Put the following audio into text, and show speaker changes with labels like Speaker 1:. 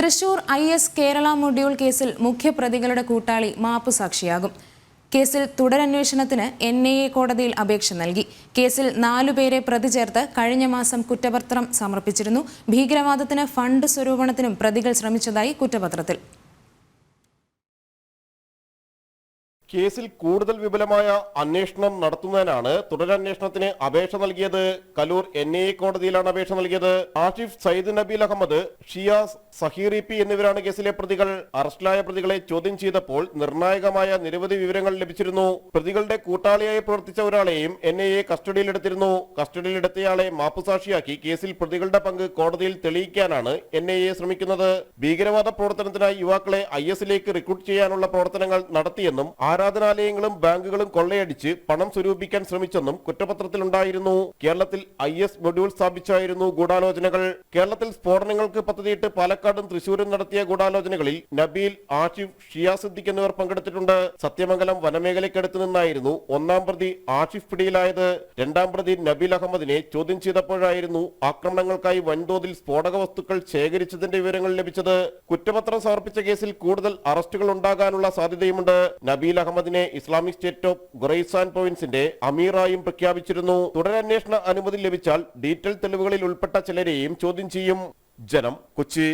Speaker 1: Thrissur I S Kerala module കേസിൽ മുഖ്യപ്രതികളുടെ കൂട്ടാളി മാപ്പ് സാക്ഷിയാകും. കേസിൽ തുടരന്വേഷണത്തിന് എൻ ഐ എ കോടതിയിൽ അപേക്ഷ നൽകി. കേസിൽ നാലുപേരെ പ്രതി ചേർത്ത് കഴിഞ്ഞ മാസം കുറ്റപത്രം സമർപ്പിച്ചിരുന്നു. ഭീകരവാദത്തിന് ഫണ്ട് സ്വരൂപണത്തിനും പ്രതികൾ ശ്രമിച്ചതായി കുറ്റപത്രത്തിൽ.
Speaker 2: കേസിൽ കൂടുതൽ വിപുലമായ അന്വേഷണം നടത്തുന്നതിനാണ് തുടരന്വേഷണത്തിന് അപേക്ഷ നൽകിയത്. കലൂർ എൻ ഐ കോടതിയിലാണ് അപേക്ഷ നൽകിയത്. ആഷിഫ് സയ്യിദ് നബീൽ അഹമ്മദ് ഷിയാസ് സഹീറി പി എന്നിവരാണ് കേസിലെ പ്രതികൾ. അറസ്റ്റിലായ പ്രതികളെ ചോദ്യം ചെയ്തപ്പോൾ നിർണായകമായ നിരവധി വിവരങ്ങൾ ലഭിച്ചിരുന്നു. പ്രതികളുടെ കൂട്ടാളിയായി പ്രവർത്തിച്ച ഒരാളെയും എൻ ഐ എ കസ്റ്റഡിയിലെടുത്തിരുന്നു. കസ്റ്റഡിയിലെടുത്തയാളെ മാപ്പുസാക്ഷിയാക്കി കേസിൽ പ്രതികളുടെ പങ്ക് കോടതിയിൽ തെളിയിക്കാനാണ് എൻ ഐ എ ശ്രമിക്കുന്നത്. ഭീകരവാദ പ്രവർത്തനത്തിനായി യുവാക്കളെ ഐ എസിലേക്ക് റിക്രൂട്ട് ചെയ്യാനുള്ള പ്രവർത്തനങ്ങൾ നടത്തിയെന്നും ആരാധനാലയങ്ങളും ബാങ്കുകളും കൊള്ളയടിച്ച് പണം സ്വരൂപിക്കാൻ ശ്രമിച്ചെന്നും കുറ്റപത്രത്തിലുണ്ടായിരുന്നു. കേരളത്തിൽ ഐ എസ് മൊഡ്യൂൾ സ്ഥാപിച്ചായിരുന്നു ഗൂഢാലോചനകൾ. കേരളത്തിൽ സ്ഫോടനങ്ങൾക്ക് പദ്ധതിയിട്ട് പാലക്കാടും തൃശൂരും നടത്തിയ ഗൂഢാലോചനകളിൽ നബീൽ ആഷിഫ് ഷിയാസിദ്ദിഖ് എന്നിവർ പങ്കെടുത്തിട്ടുണ്ട്. സത്യമംഗലം വനമേഖലയ്ക്കടുത്ത് നിന്നായിരുന്നു ഒന്നാം പ്രതി ആഷിഫ് പിടിയിലായത്. രണ്ടാം പ്രതി നബീൽ അഹമ്മദിനെ ചോദ്യം ചെയ്തപ്പോഴായിരുന്നു ആക്രമണങ്ങൾക്കായി വൻതോതിൽ സ്ഫോടക വസ്തുക്കൾ ശേഖരിച്ചതിന്റെ വിവരങ്ങൾ ലഭിച്ചത്. കുറ്റപത്രം സമർപ്പിച്ച കേസിൽ കൂടുതൽ അറസ്റ്റുകൾ ഉണ്ടാകാനുള്ള സാധ്യതയുമുണ്ട്. നബീൽ അഹമ്മദിനെ ഇസ്ലാമിക് സ്റ്റേറ്റ് ഓഫ് ഖുറൈസാൻ പ്രൊവിൻസിന്റെ അമീറായും പ്രഖ്യാപിച്ചിരുന്നു. തുടരന്വേഷണ അനുമതി ലഭിച്ചാൽ ഡീറ്റെയിൽ തെളിവുകളിൽ ഉൾപ്പെട്ട ചിലരെയും ചോദ്യം ചെയ്യും. ജനം കൊച്ചി.